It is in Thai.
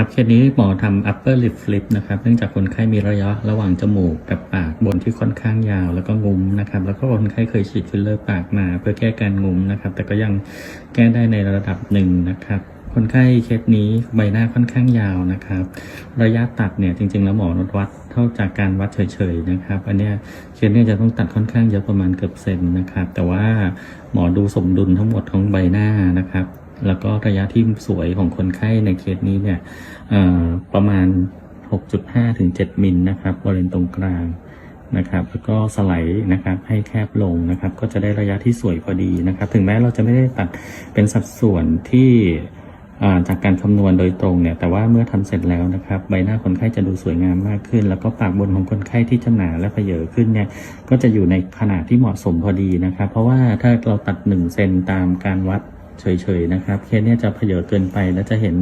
ครับเคสนี้หมอทำ upper lip flip นะครับเนื่องจากคนไข้มีระยะระหว่างจมูกกับปากบนที่ค่อนข้างยาวแล้วก็งุ้มนะครับ แล้วก็คนไข้เคยฉีดฟิลเลอร์ปากมา เพื่อแก้การงุ้มนะครับ แต่ก็ยังแก้ได้ในระดับหนึ่งนะครับคนไข้เคสนี้ใบหน้าค่อนข้างยาวนะครับ ระยะตัดเนี่ยจริง ๆ แล้วหมอนดวัดเท่าจากการวัดเฉยๆนะครับอันเนี้ยเคสเนี้จะต้องตัดค่อนข้างเยอะประมาณเกือบเซนนะครับ แต่ว่าหมอดูสมดุลทั้งหมดของใบหน้านะครับ แล้วก็ระยะที่สวยของคนไข้ในเคสนี้เนี่ยประมาณ 6.5 ถึง 7 มิลนะครับบริเวณตรงกลางนะครับแล้วก็สไลด์นะครับให้แคบลงนะครับ ก็จะได้ระยะที่สวยพอดีนะครับ ถึงแม้เราจะไม่ได้ตัดเป็นสัดส่วนที่จากการคำนวณโดยตรงเนี่ย แต่ว่าเมื่อทำเสร็จแล้วนะครับ ใบหน้าคนไข้จะดูสวยงามมากขึ้น แล้วก็ปากบนของคนไข้ที่จะหนาและเพเยอขึ้นเนี่ย ก็จะอยู่ในขนาดที่เหมาะสมพอดีนะครับ เพราะว่าถ้าเราตัด1เซนตามการวัด เฉยๆนะครับ เคสเนี้ยจะเพเยอเกินไปแล้วจะเห็น